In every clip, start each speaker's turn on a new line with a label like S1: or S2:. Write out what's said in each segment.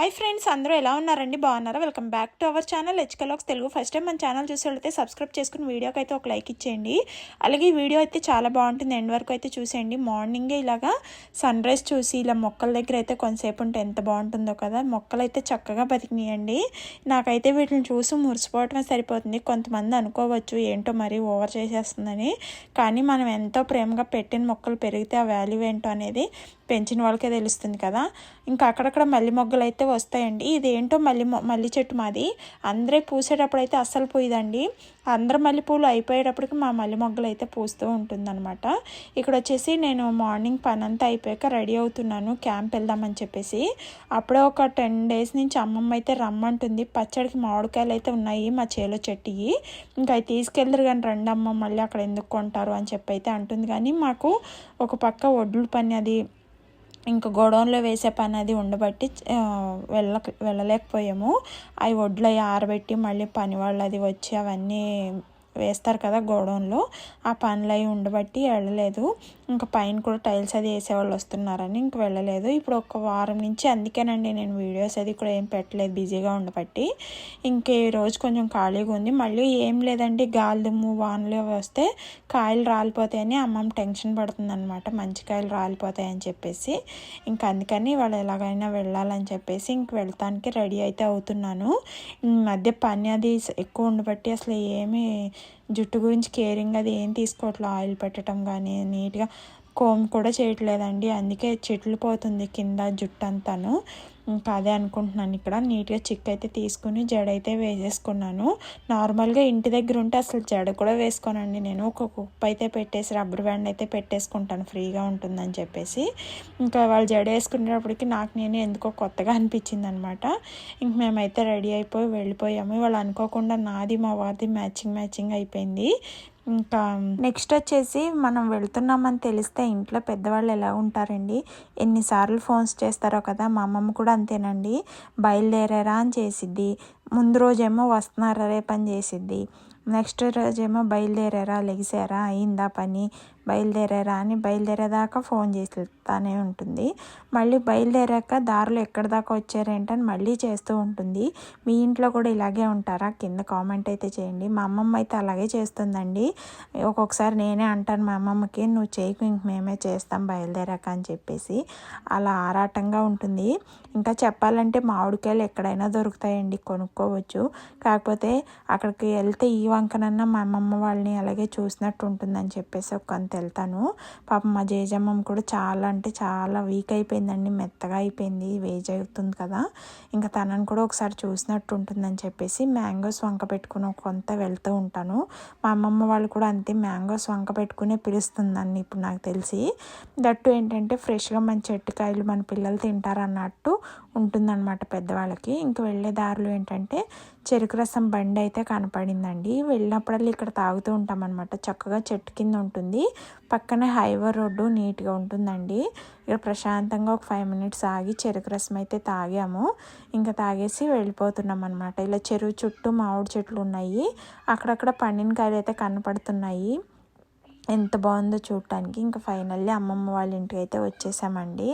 S1: Hi friends అందరూ ఎలా ఉన్నారండి? బాగున్నారా? Welcome back to our channel హెచ్కలాక్స్ Telugu. First time మన ఛానల్ చూసి వెళ్తే సబ్స్క్రైబ్ చేసుకుని వీడియోకి అయితే ఒక లైక్ ఇచ్చేయండి. అలాగే ఈ వీడియో అయితే చాలా బాగుంటుంది. ఎండ్ వరకు అయితే చూసేయండి. మార్నింగే ఇలాగా సన్ రైజ్ చూసి ఇలా మొక్కల దగ్గర అయితే కొంతసేపు ఉంటే ఎంత బాగుంటుందో కదా? మొక్కలు అయితే చక్కగా బతికినాయండి. నాకైతే వీటిని చూసి మురిసిపోవటమే సరిపోతుంది. కొంతమంది అనుకోవచ్చు ఏంటో మరి ఓవర్ చేసేస్తుందని. కానీ మనం ఎంతో ప్రేమగా పెట్టిన మొక్కలు పెరిగితే ఆ వాల్యూ ఏంటో అనేది పెంచిన వాళ్ళకే తెలుస్తుంది కదా. ఇంకా అక్కడక్కడ మల్లి మొగ్గలు అయితే వస్తాయండి. ఇదేంటో మళ్ళీ మల్లి చెట్టు మాది. అందరే పూసేటప్పుడు అయితే అస్సలు పోయిదండి. అందరు మల్లె పూలు అయిపోయేటప్పటికి మా మల్లె మొగ్గలు అయితే పూస్తూ ఉంటుందన్నమాట. ఇక్కడ వచ్చేసి నేను మార్నింగ్ పని అంతా అయిపోయాక రెడీ అవుతున్నాను. క్యాంప్ వెళ్దామని చెప్పేసి. అప్పుడే ఒక టెన్ డేస్ నుంచి అమ్మమ్మ అయితే రమ్మంటుంది. పచ్చడికి మామిడికాయలు అయితే ఉన్నాయి మా చేలో చెట్టువి ఇంకా అవి తీసుకెళ్ళరు కానీ రండి అమ్మ మళ్ళీ అక్కడ ఎందుకు కొంటారు అని చెప్పి అయితే అంటుంది. కానీ మాకు ఒక పక్క ఒడ్లు పని అది ఇంకా గోడౌన్లో వేసే పని అది ఉండబట్టి వెళ్ళ వెళ్ళలేకపోయాము. అవి వడ్లు ఆరబెట్టి మళ్ళీ పని వాళ్ళు అది వచ్చి అవన్నీ వేస్తారు కదా గోడౌన్లో. ఆ పనులు అవి ఉండబట్టి వెళ్ళలేదు. ఇంకా పైన కూడా టైల్స్ అది వేసేవాళ్ళు వస్తున్నారని ఇంక వెళ్ళలేదు. ఇప్పుడు ఒక వారం నుంచి అందుకేనండి నేను వీడియోస్ అది కూడా ఏం పెట్టలేదు బిజీగా ఉండబట్టి. ఇంక ఈ రోజు కొంచెం ఖాళీగా ఉంది. మళ్ళీ ఏం లేదండి గాలి దుమ్ము వానలు వస్తే కాయలు రాలిపోతాయని అమ్మమ్మ టెన్షన్ పడుతుంది అనమాట మంచి కాయలు రాలిపోతాయని చెప్పేసి. ఇంక అందుకని వాళ్ళు ఎలాగైనా వెళ్ళాలని చెప్పేసి ఇంక వెళ్తానికి రెడీ అయితే అవుతున్నాను. మధ్య పని అది ఎక్కువ ఉండబట్టి అసలు ఏమీ జుట్టు గురించి కేరింగ్ అది ఏం తీసుకోవట్లేదు ఆయిల్ పెట్టడం కానీ నీట్గా కోమ్ కూడా చేయట్లేదండి. అందుకే చెట్లు పోతుంది కింద జుట్టు అంతాను ఇంకా అదే అనుకుంటున్నాను ఇక్కడ. నీట్గా చిక్ అయితే తీసుకుని జడ అయితే వేసేసుకున్నాను. నార్మల్గా ఇంటి దగ్గర ఉంటే అసలు జడ కూడా వేసుకోనండి నేను. ఒక కుప్ప అయితే పెట్టేసి రబ్బర్ బ్యాండ్ అయితే పెట్టేసుకుంటాను. ఫ్రీగా ఉంటుందని చెప్పేసి. ఇంకా వాళ్ళు జడ వేసుకునేటప్పటికి నాకు నేను ఎందుకో కొత్తగా అనిపించింది అనమాట ఇంక మేమైతే రెడీ అయిపోయి వెళ్ళిపోయాము. వాళ్ళు అనుకోకుండా నాది మా వారిది మ్యాచింగ్ మ్యాచింగ్ అయిపోయింది. ఇంకా నెక్స్ట్ వచ్చేసి మనం వెళ్తున్నామని తెలిస్తే ఇంట్లో పెద్దవాళ్ళు ఎలా ఉంటారండి? ఎన్నిసార్లు ఫోన్స్ చేస్తారో కదా మా అమ్మమ్మ కూడా అంతేనండి. బయలుదేరారా అని చేసిద్ది. ముందు రోజేమో వస్తున్నారా రేపని చేసిద్ది. నెక్స్ట్ రోజేమో బయలుదేరారా లెగిసారా అయిందా పని? బయలుదేరారా అని బయలుదేరేదాకా ఫోన్ చేస్తానే ఉంటుంది. మళ్ళీ బయలుదేరాక దారిలో ఎక్కడి దాకా వచ్చారేంటని మళ్ళీ చేస్తూ ఉంటుంది. మీ ఇంట్లో కూడా ఇలాగే ఉంటారా? కింద కామెంట్ అయితే చేయండి. మా అమ్మమ్మ అయితే అలాగే చేస్తుందండి. ఒక్కొక్కసారి నేనే అంటాను మా అమ్మమ్మకి నువ్వు చేయకు ఇంక మేమే చేస్తాం బయలుదేరాక అని చెప్పేసి అలా ఆరాటంగా ఉంటుంది. ఇంకా చెప్పాలంటే మామిడికాయలు ఎక్కడైనా దొరుకుతాయండి కొనుక్కోవచ్చు. కాకపోతే అక్కడికి వెళ్తే ఈ వంకనన్నా మా అమ్మమ్మ వాళ్ళని అలాగే చూసినట్టు ఉంటుందని చెప్పేసి ఒక అంత వెళ్తాను. పాపం మా జేజమ్మమ్మ కూడా చాలా అంటే చాలా వీక్ అయిపోయిందండి మెత్తగా అయిపోయింది వేజ్ అవుతుంది కదా. ఇంకా తనని కూడా ఒకసారి చూసినట్టు ఉంటుందని చెప్పేసి మ్యాంగోస్ వంక పెట్టుకుని కొంత వెళ్తూ ఉంటాను. మా అమ్మమ్మ వాళ్ళు కూడా అంతే మ్యాంగోస్ వంక పెట్టుకునే పిలుస్తుందండి ఇప్పుడు నాకు తెలిసి. దట్టు ఏంటంటే ఫ్రెష్గా మన చెట్టుకాయలు మన పిల్లలు తింటారు అన్నట్టు ఉంటుందన్నమాట పెద్దవాళ్ళకి. ఇంక వెళ్ళే దారులు ఏంటంటే చెరుకు రసం బండి అయితే కనపడిందండి. వెళ్ళినప్పుడల్లా ఇక్కడ తాగుతూ ఉంటాం అనమాట చక్కగా చెట్టు కింద ఉంటుంది. పక్కనే హైవే రోడ్డు నీట్గా ఉంటుందండి. ఇక్కడ ప్రశాంతంగా ఒక ఫైవ్ మినిట్స్ ఆగి చెరుకు రసం అయితే తాగాము. ఇంకా తాగేసి వెళ్ళిపోతున్నాం అనమాట ఇలా చెరువు చుట్టూ మామిడి చెట్లు ఉన్నాయి. అక్కడక్కడ పండిన కాయలు అయితే కనపడుతున్నాయి. ఎంత బాగుందో చూడటానికి. ఇంకా ఫైనల్లీ అమ్మమ్మ వాళ్ళ ఇంటికి అయితే వచ్చేసామండి.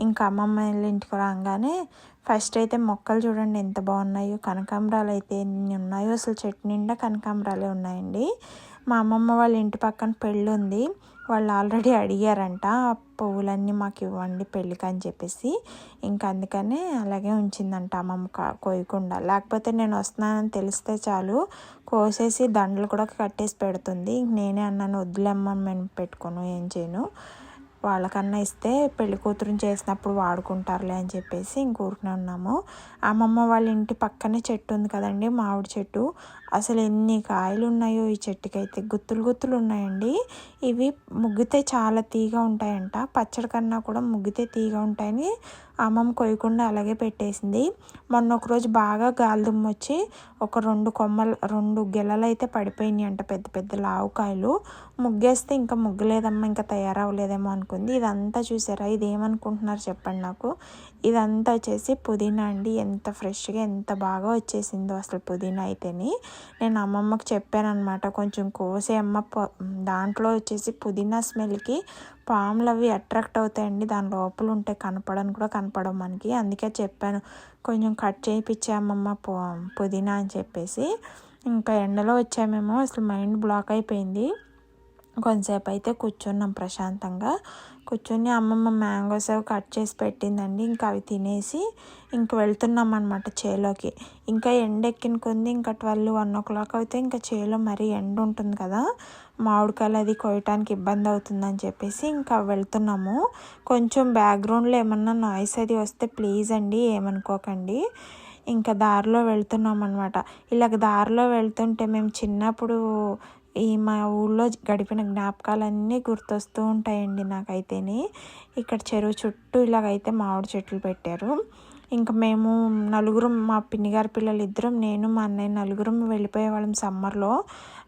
S1: ఇంకా అమ్మమ్మ వాళ్ళ ఇంటికి రాగానే ఫస్ట్ అయితే మొక్కలు చూడండి ఎంత బాగున్నాయో. కనకాంబరాలు అయితే ఎన్ని ఉన్నాయో. అసలు చెట్టు నిండా కనకాంబరాలే ఉన్నాయండి. మా అమ్మమ్మ వాళ్ళ ఇంటి పక్కన పెళ్ళి ఉంది. వాళ్ళు ఆల్రెడీ అడిగారంట ఆ పువ్వులన్నీ మాకు ఇవ్వండి పెళ్ళికి అని చెప్పేసి. ఇంకా అందుకనే అలాగే ఉంచిందంట అమ్మమ్మ కోయకుండా. లేకపోతే నేను వస్తున్నానని తెలిస్తే చాలు కోసేసి దండలు కూడా కట్టేసి పెడుతుంది. నేనే అన్నాను వద్దులేమ్మ మేము పెట్టుకోను ఏం చేయను. వాళ్ళకన్నా ఇస్తే పెళ్ళి కూతురుని చేసినప్పుడు వాడుకుంటారులే అని చెప్పేసి ఇంకూరుకునే ఉన్నాము. అమ్మమ్మ వాళ్ళ ఇంటి పక్కనే చెట్టు ఉంది కదండి మామిడి చెట్టు. అసలు ఎన్ని కాయలు ఉన్నాయో ఈ చెట్టుకైతే గుత్తులు గుత్తులు ఉన్నాయండి. ఇవి ముగ్గితే చాలా తీగా ఉంటాయంట. పచ్చడి కన్నా కూడా ముగ్గితే తీగా ఉంటాయని అమ్మమ్మ కొయ్యకుండా అలాగే పెట్టేసింది. మొన్న ఒకరోజు బాగా గాలిదుమ్మ వచ్చి ఒక రెండు కొమ్మలు రెండు గెలలు అయితే పడిపోయినాయి అంట పెద్ద పెద్ద లావుకాయలు ముగ్గేస్తే ఇంకా ముగ్గలేదమ్మా ఇంకా తయారవ్వలేదేమో అనుకుంది. ఇదంతా చూసారా? ఇది ఏమనుకుంటున్నారు చెప్పండి నాకు. ఇదంతా వచ్చేసి పుదీనా అండి. ఎంత ఫ్రెష్గా ఎంత బాగా వచ్చేసిందో అసలు పుదీనా అయితేని. నేను అమ్మమ్మకి చెప్పాను అనమాట కొంచెం కోసే అమ్మ ప- దాంట్లో వచ్చేసి పుదీనా స్మెల్కి పాములు అవి అట్రాక్ట్ అవుతాయండి. దాని లోపల ఉంటే కనపడని కూడా కనపడవు మనకి. అందుకే చెప్పాను కొంచెం కట్ చేయించే అమ్మమ్మ పుదీనా అని చెప్పేసి. ఇంకా ఎండలో వచ్చామేమో అసలు మైండ్ బ్లాక్ అయిపోయింది. కొంతసేపు అయితే కూర్చున్నాం ప్రశాంతంగా. కూర్చొని అమ్మమ్మ మ్యాంగోస్ అవి కట్ చేసి పెట్టిందండి. ఇంకా అవి తినేసి ఇంక వెళ్తున్నాం అనమాట చేలోకి. ఇంకా ఎండ ఎక్కిన కొంది ఇంకా ట్వెల్వ్ వన్ ఓ క్లాక్ అయితే ఇంకా చేలో మరీ ఎండ ఉంటుంది కదా. మామిడికాయలు అది కొయ్యటానికి ఇబ్బంది అవుతుందని చెప్పేసి ఇంకా వెళ్తున్నాము. కొంచెం బ్యాక్గ్రౌండ్లో ఏమన్నా నాయిస్ అది వస్తే ప్లీజ్ అండి ఏమనుకోకండి. ఇంకా దారిలో వెళ్తున్నాం అనమాట ఇలాగ దారిలో వెళ్తుంటే మేము చిన్నప్పుడు ఈ మా ఊళ్ళో గడిపిన జ్ఞాపకాలన్నీ గుర్తొస్తూ ఉంటాయండి నాకైతేనే. ఇక్కడ చెరువు చుట్టూ ఇలాగైతే మామిడి చెట్లు పెట్టారు. ఇంకా మేము నలుగురం మా పిన్నిగారి పిల్లలు ఇద్దరం నేను మా అన్నయ్య నలుగురం వెళ్ళిపోయే వాళ్ళం సమ్మర్లో.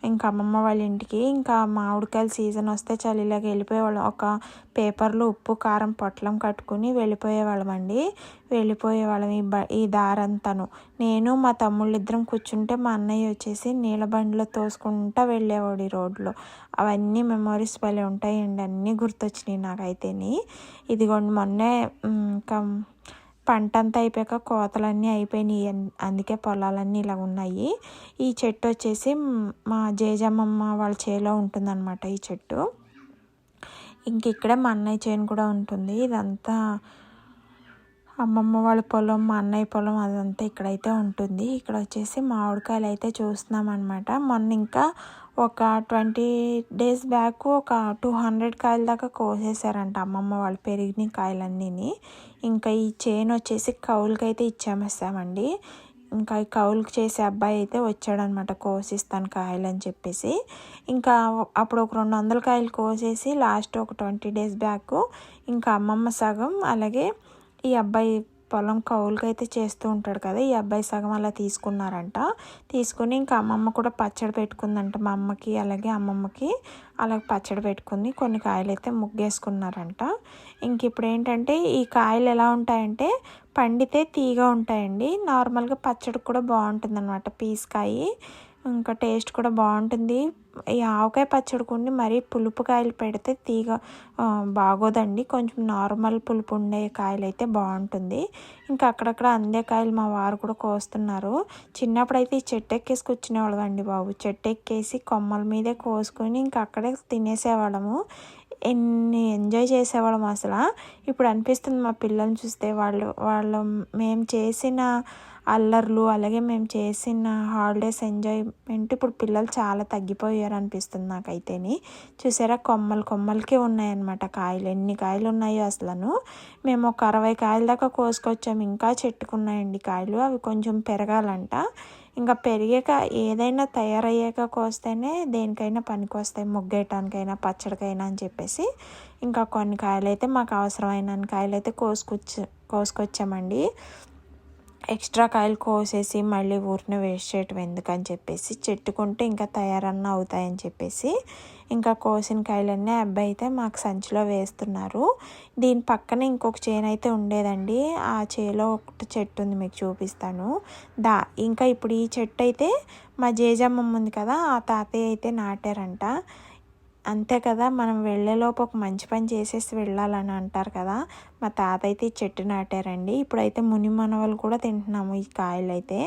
S1: ఇంకా అమ్మమ్మ వాళ్ళ ఇంటికి ఇంకా మామిడికాయల సీజన్ వస్తే చలి ఇలాగ వెళ్ళిపోయేవాళ్ళం. ఒక పేపర్లో ఉప్పు కారం పొట్లం కట్టుకుని వెళ్ళిపోయేవాళ్ళం అండి. వెళ్ళిపోయేవాళ్ళం ఈ బ ఈ దారంతాను. నేను మా తమ్ముళ్ళు ఇద్దరం కూర్చుంటే మా అన్నయ్య వచ్చేసి నీళ్ళ బండిలో తోసుకుంటా వెళ్ళేవాడు ఈ రోడ్లో. అవన్నీ మెమొరీస్ భలే ఉంటాయండి అన్నీ గుర్తొచ్చినాయి నాకైతేని. ఇదిగోండి మొన్నే ఇంకా పంట అంతా అయిపోయాక కోతలన్నీ అయిపోయినాయి. అన్- అందుకే పొలాలన్నీ ఇలా ఉన్నాయి. ఈ చెట్టు వచ్చేసి మా జేజమ్మమ్మ వాళ్ళ చేలో ఉంటుందన్నమాట ఈ చెట్టు. ఇంక ఇక్కడే మా అన్నయ్య చేను కూడా ఉంటుంది. ఇదంతా అమ్మమ్మ వాళ్ళ పొలం మా అన్నయ్య పొలం అదంతా ఇక్కడైతే ఉంటుంది. ఇక్కడ వచ్చేసి మామిడికాయలు అయితే చూస్తున్నాం అనమాట మొన్న ఇంకా ఒక ట్వంటీ డేస్ బ్యాక్ ఒక టూ హండ్రెడ్ కాయల దాకా కోసేసారంట అమ్మమ్మ వాళ్ళు పెరిగిన కాయలన్నీని. ఇంకా ఈ చేను వచ్చేసి కౌలుకి అయితే ఇచ్చామేస్తామండి ఇంకా ఈ కౌలుకి చేసే అబ్బాయి అయితే వచ్చాడనమాట కోసిస్తాను కాయలు అని చెప్పేసి. ఇంకా అప్పుడు ఒక రెండు వందల కాయలు కోసేసి లాస్ట్ ఒక ట్వంటీ డేస్ బ్యాక్ ఇంకా అమ్మమ్మ సగం అలాగే ఈ అబ్బాయి పొలం కౌలుకి అయితే చేస్తూ ఉంటాడు కదా ఈ అబ్బాయి సగం అలా తీసుకున్నారంట. తీసుకుని ఇంకా అమ్మమ్మ కూడా పచ్చడి పెట్టుకుందంట మా అమ్మకి అలాగే అమ్మమ్మకి అలాగే పచ్చడి పెట్టుకుంది. కొన్ని కాయలు అయితే ముగ్గేసుకున్నారంట. ఇంక ఇప్పుడు ఏంటంటే ఈ కాయలు ఎలా ఉంటాయంటే పండితే తీగా ఉంటాయండి. నార్మల్గా పచ్చడి కూడా బాగుంటుంది అనమాట పీస్కాయి ఇంకా టేస్ట్ కూడా బాగుంటుంది. ఈ ఆవకాయ పచ్చడికుండి మరీ పులుపు కాయలు పెడితే తీగ బాగోదండి. కొంచెం నార్మల్ పులుపు ఉండే కాయలు అయితే బాగుంటుంది. ఇంకా అక్కడక్కడ అందే కాయలు మా వారు కూడా కోస్తున్నారు. చిన్నప్పుడు అయితే ఈ చెట్టు ఎక్కేసి కూర్చునేవాళ్ళం అండి బాబు. చెట్టు ఎక్కేసి కొమ్మల మీదే కోసుకొని ఇంకా అక్కడే తినేసేవాళ్ళము. ఎన్ని ఎంజాయ్ చేసేవాళ్ళం అసలు. ఇప్పుడు అనిపిస్తుంది మా పిల్లల్ని చూస్తే వాళ్ళు వాళ్ళు మేము చేసిన అల్లర్లు అలాగే మేము చేసిన హాలిడేస్ ఎంజాయ్మెంట్ ఇప్పుడు పిల్లలు చాలా తగ్గిపోయారు అనిపిస్తుంది నాకైతేని. చూసారా? కొమ్మలు కొమ్మలకే ఉన్నాయన్నమాట కాయలు. ఎన్ని కాయలు ఉన్నాయో అసలు మేము ఒక అరవై కాయల దాకా కోసుకొచ్చాము ఇంకా చెట్టుకున్నాయండి కాయలు. అవి కొంచెం పెరగాలంట. ఇంకా పెరిగాక ఏదైనా తయారయ్యాక కోస్తేనే దేనికైనా పనికి వస్తాయి ముగ్గేయటానికైనా పచ్చడికైనా అని చెప్పేసి ఇంకా కొన్ని కాయలు అయితే మాకు అవసరమైన కాయలు అయితే కోసుకొచ్చి కోసుకొచ్చామండి. ఎక్స్ట్రా కాయలు కోసేసి మళ్ళీ ఊరిని వేస్ట్ చేయటం ఎందుకని చెప్పేసి చెట్టుకుంటే ఇంకా తయారన్న అవుతాయని చెప్పేసి ఇంకా కోసిన కాయలన్నీ అబ్బాయి అయితే మాకు సంచిలో వేస్తున్నారు. దీని పక్కన ఇంకొక చేను అయితే ఉండేదండి. ఆ చేలో ఒకటి చెట్టు ఉంది మీకు చూపిస్తాను. దా ఇంకా ఇప్పుడు ఈ చెట్టు అయితే మా జేజమ్మమ్మ ఉంది కదా ఆ తాతయ్య అయితే నాటారంట. అంతే కదా మనం వెళ్ళేలోపు ఒక మంచి పని చేసేసి వెళ్ళాలని అంటారు కదా. మా తాత అయితే ఈ చెట్టు నాటారండి. ఇప్పుడైతే ముని మనవలు కూడా తింటున్నాము ఈ కాయలు అయితే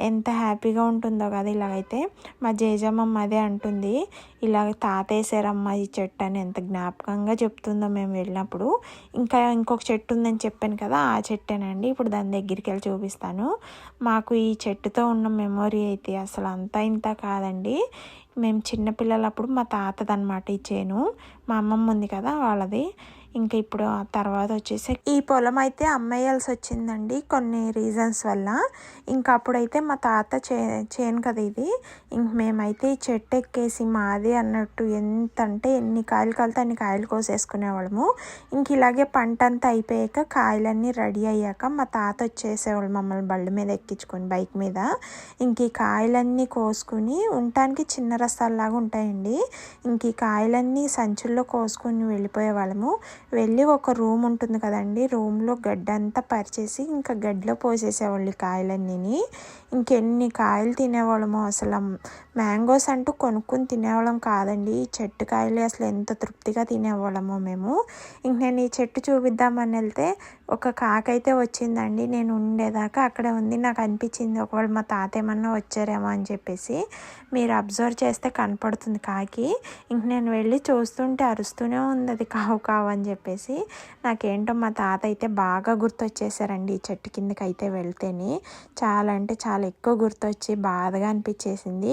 S1: ఎంత హ్యాపీగా ఉంటుందో కదా ఇలాగైతే. మా జేజమ్మమ్మ అదే అంటుంది. ఇలాగ తాత వేసారమ్మ ఈ చెట్టు అని ఎంత జ్ఞాపకంగా చెప్తుందో మేము వెళ్ళినప్పుడు. ఇంకా ఇంకొక చెట్టు ఉందని చెప్పాను కదా ఆ చెట్టేనండి. ఇప్పుడు దాని దగ్గరికి వెళ్ళి చూపిస్తాను. మాకు ఈ చెట్టుతో ఉన్న మెమొరీ అయితే అసలు అంతా ఇంత కాదండి. మేము చిన్నపిల్లలప్పుడు మా తాతదనమాట ఈ చేను. మా అమ్మమ్మ ఉంది కదా వాళ్ళది. ఇంకా ఇప్పుడు ఆ తర్వాత వచ్చేసి ఈ పొలం అయితే అమ్మేయాల్సి వచ్చిందండి కొన్ని రీజన్స్ వల్ల. ఇంకా అప్పుడైతే మా తాత చే చేయను కదా ఇది. ఇంక మేమైతే ఈ చెట్టు ఎక్కేసి మాది అన్నట్టు ఎంత అంటే ఎన్ని కాయలు కలితే అన్ని కాయలు కోసేసుకునేవాళ్ళము. ఇంక ఇలాగే పంట అంతా అయిపోయాక కాయలన్నీ రెడీ అయ్యాక మా తాత వచ్చేసేవాళ్ళు మమ్మల్ని బళ్ళ మీద ఎక్కించుకొని బైక్ మీద. ఇంక ఈ కాయలన్నీ కోసుకుని ఉండటానికి చిన్న రసాల్లాగా ఉంటాయండి. ఇంక ఈ కాయలన్నీ సంచుల్లో కోసుకొని వెళ్ళిపోయే వాళ్ళము వెళ్ళి ఒక రూమ్ ఉంటుంది కదండి. రూమ్లో గడ్డంతా అంతా పరిచేసి ఇంకా గడ్డిలో పోసేసేవాళ్ళు ఈ కాయలన్నీని. ఇంకెన్ని కాయలు తినేవాళ్ళము అసలు మ్యాంగోస్ అంటూ కొనుక్కొని తినేవాళ్ళం కాదండి. ఈ చెట్టు కాయలు అసలు ఎంత తృప్తిగా తినేవాళ్ళమో మేము. ఇంక నేను ఈ చెట్టు చూపిద్దామని వెళ్తే ఒక కాకైతే వచ్చిందండి. నేను ఉండేదాకా అక్కడే ఉంది. నాకు అనిపించింది ఒకవేళ మా తాత ఏమన్నా వచ్చారేమో అని చెప్పేసి మీరు అబ్జర్వ్ చేస్తే కనపడుతుంది కాకి. ఇంక నేను వెళ్ళి చూస్తుంటే అరుస్తూనే ఉంది అది కావు కావు అని చెప్పేసి. నాకేంటో మా తాత అయితే బాగా గుర్తొచ్చేసారండి ఈ చెట్టు కిందకి అయితే వెళ్తేనే. చాలా అంటే చాలా ఎక్కువ గుర్తొచ్చి బాధగా అనిపించేసింది.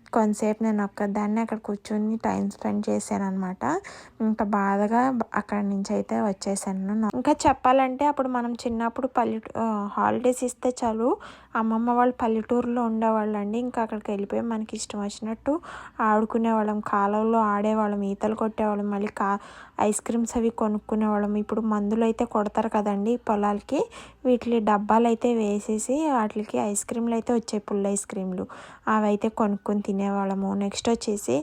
S1: కొంతసేపు నేను ఒక్కదాన్ని అక్కడ కూర్చొని టైం స్పెండ్ చేశాను అనమాట ఇంకా బాధగా అక్కడి నుంచి అయితే వచ్చేసాను. ఇంకా చెప్పాలంటే అప్పుడు మనం చిన్నప్పుడు పల్లెటూ హాలిడేస్ ఇస్తే చాలు అమ్మమ్మ వాళ్ళు పల్లెటూరులో ఉండేవాళ్ళు అండి ఇంకా అక్కడికి వెళ్ళిపోయి మనకి ఇష్టం వచ్చినట్టు ఆడుకునేవాళ్ళం. కాలంలో ఆడేవాళ్ళం ఈతలు కొట్టేవాళ్ళం మళ్ళీ కా ఐస్ క్రీమ్స్ అవి కొనుక్కునేవాళ్ళం. ఇప్పుడు మందులు అయితే కొడతారు కదండి పొలాలకి. వీటి డబ్బాలు అయితే వేసేసి వాటికి ఐస్ క్రీమ్లు అయితే వచ్చాయి పుల్ల ఐస్ క్రీమ్లు. అవి అయితే కొనుక్కొని తినేవాళ్ళము. నెక్స్ట్ వచ్చేసి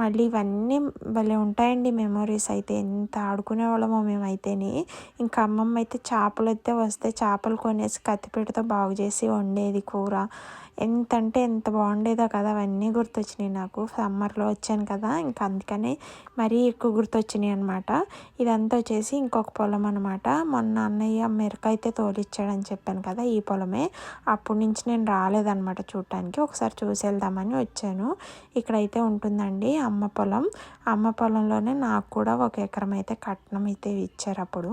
S1: మళ్ళీ ఇవన్నీ భలే ఉంటాయండి మెమొరీస్ అయితే. ఎంత ఆడుకునేవాళ్ళమో మేమైతేని. ఇంకా అమ్మమ్మ అయితే చేపలు అయితే వస్తే చేపలు కొనేసి కత్తిపీటతో బాగు చేసి వండేది కూర. ఎంత అంటే ఎంత బాగుండేదో కదా అవన్నీ గుర్తొచ్చినాయి నాకు. సమ్మర్లో వచ్చాను కదా ఇంకా అందుకనే మరీ ఎక్కువ గుర్తొచ్చినాయి అనమాట ఇదంతా వచ్చేసి ఇంకొక పొలం అనమాట మొన్న అన్నయ్య మెరకైతే తోలిచ్చాడని చెప్పాను కదా ఈ పొలమే. అప్పటి నుంచి నేను రాలేదనమాట చూడటానికి ఒకసారి చూసి వెళ్దామని వచ్చాను. ఇక్కడైతే ఉంటుందండి అమ్మ పొలం. అమ్మ పొలంలోనే నాకు కూడా ఒక ఎకరం అయితే కట్నం అయితే ఇచ్చారు అప్పుడు.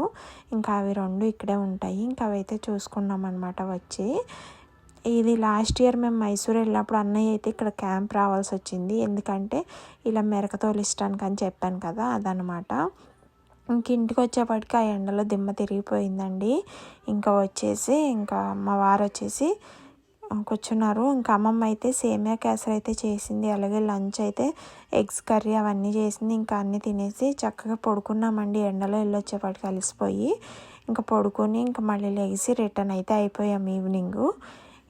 S1: ఇంకా అవి రెండు ఇక్కడే ఉంటాయి. ఇంకా అవి అయితే చూసుకున్నాం అనమాట వచ్చి. ఇది లాస్ట్ ఇయర్ మేము మైసూర్ వెళ్ళినప్పుడు అన్నయ్య అయితే ఇక్కడ క్యాంప్ రావాల్సి వచ్చింది. ఎందుకంటే ఇలా మెరకతోలు ఇష్టానికి అని చెప్పాను కదా అదనమాట ఇంక ఇంటికి వచ్చేప్పటికి ఆ ఎండలో దిమ్మ తిరిగిపోయిందండి. ఇంకా వచ్చేసి ఇంకా మా వారు వచ్చేసి కూర్చున్నారు. ఇంకా అమ్మమ్మ అయితే సేమియా కేసరి అయితే చేసింది అలాగే లంచ్ అయితే ఎగ్స్ కర్రీ అవన్నీ చేసింది. ఇంకా అన్నీ తినేసి చక్కగా పడుకున్నామండి. ఎండలో వెళ్ళొచ్చేపాటికి కలిసిపోయి ఇంకా పడుకొని ఇంకా మళ్ళీ లేచి రిటర్న్ అయితే అయిపోయాం ఈవినింగు.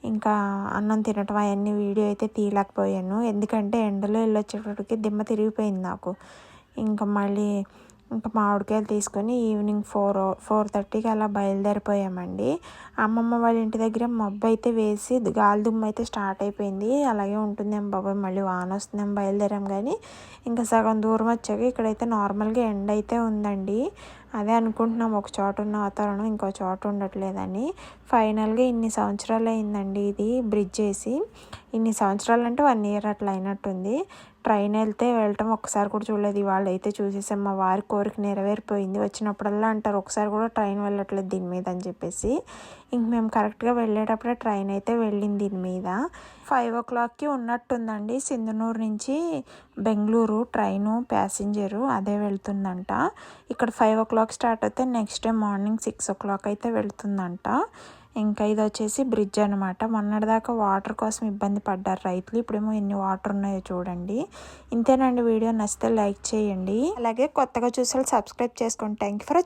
S1: ఇంకా అన్నం తినటం అవన్నీ వీడియో అయితే తీయలేకపోయాను. ఎందుకంటే ఎండలో వెళ్ళొచ్చేటప్పటికి దిమ్మ తిరిగిపోయింది నాకు. ఇంకా మళ్ళీ ఇంకా మామిడికాయలు తీసుకొని ఈవినింగ్ ఫోర్ ఫోర్ థర్టీకి అలా బయలుదేరిపోయామండి. అమ్మమ్మ వాళ్ళ ఇంటి దగ్గర మబ్బు అయితే వేసి గాలి దుమ్ము అయితే స్టార్ట్ అయిపోయింది. అలాగే ఉంటుందేమో బాబాయ్ మళ్ళీ వాన వస్తుందేమో బయలుదేరాం కానీ ఇంకా సగం దూరం వచ్చాక ఇక్కడైతే నార్మల్గా ఎండ అయితే ఉందండి. అదే అనుకుంటున్నాం ఒక చోట ఉన్న వాతావరణం ఇంకో చోట ఉండట్లేదని. ఫైనల్గా ఇన్ని సంవత్సరాలు అయిందండి ఇది బ్రిడ్జ్ వేసి. ఇన్ని సంవత్సరాలు అంటే వన్ ఇయర్ అట్లా అయినట్టుంది. ట్రైన్ వెళ్తే వెళ్ళటం ఒక్కసారి కూడా చూడలేదు. ఇవాళ అయితే చూసేసాం మా వారి కోరిక నెరవేరిపోయింది. వచ్చినప్పుడల్లా అంటారు ఒకసారి కూడా ట్రైన్ వెళ్ళట్లేదు దీని మీద అని చెప్పేసి. ఇంక మేము కరెక్ట్గా వెళ్ళేటప్పుడే ట్రైన్ అయితే వెళ్ళింది దీని మీద. ఫైవ్ ఓ క్లాక్కి ఉన్నట్టుందండి. సింధనూరు నుంచి బెంగళూరు ట్రైను ప్యాసింజరు అదే వెళ్తుందంట. ఇక్కడ ఫైవ్ ఓ క్లాక్ స్టార్ట్ అయితే next day morning six o'clock అయితే వెళ్తుందంట. ఇంకా ఇది వచ్చేసి బ్రిడ్జ్ అనమాట మొన్నటిదాకా వాటర్ కోసం ఇబ్బంది పడ్డారు రైతులు. ఇప్పుడేమో ఎన్ని వాటర్ ఉన్నాయో చూడండి. ఇంతేనండి వీడియో. నచ్చితే లైక్ చేయండి. అలాగే కొత్తగా చూసే సబ్స్క్రైబ్ చేసుకోండి థ్యాంక్ ఫర్